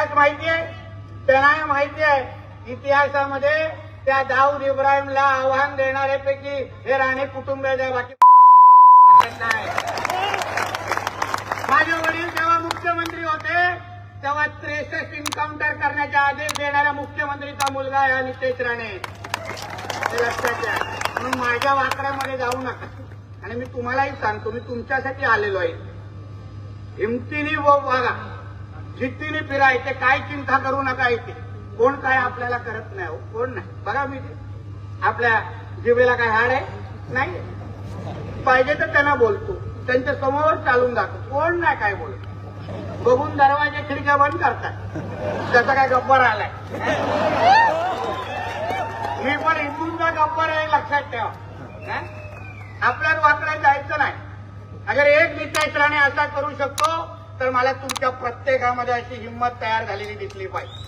इतिहास माहिती आहे? त्यांना माहिती आहे. इतिहासामध्ये त्या दाऊद इब्राहिमला आव्हान देणाऱ्यापैकी हे राणे कुटुंब बाकी माझे वडील जेव्हा मुख्यमंत्री होते तेव्हा त्रेसष्ट इन्काउंटर करण्याचे आदेश देणाऱ्या मुख्यमंत्रीचा मुलगा आहे हा नितेश राणे. हे लक्षात घ्या. म्हणून माझ्या वाकड्यामध्ये जाऊ नका. आणि मी तुम्हालाही सांगतो मी तुमच्यासाठी आलेलो आहे. हिमतीने व वागा जिद्दीने फिरायचे काय चिंता करू नका इथे. कोण काय आपल्याला करत नाही हो कोण नाही. बघा मी ते. आपल्या जिभेला काय हाड आहे? नाही. पाहिजे तर त्यांना बोलतो. त्यांच्यासमोर चालून जातो. कोण नाही काय बोलतो. बघून दरवाजे खिडक्या बंद करतात. त्याचा काय गप्पर आलाय? मी पण हिंदूंचा गप्पर आहे लक्षात ठेवा. आपल्याला आपल्याच वाकड्यात जायचं नाही. अगर एक मित्र इतराने असा करू शकतो तर मला तुमच्या प्रत्येकामध्ये अशी हिंमत तयार झालेली दिसली पाहिजे.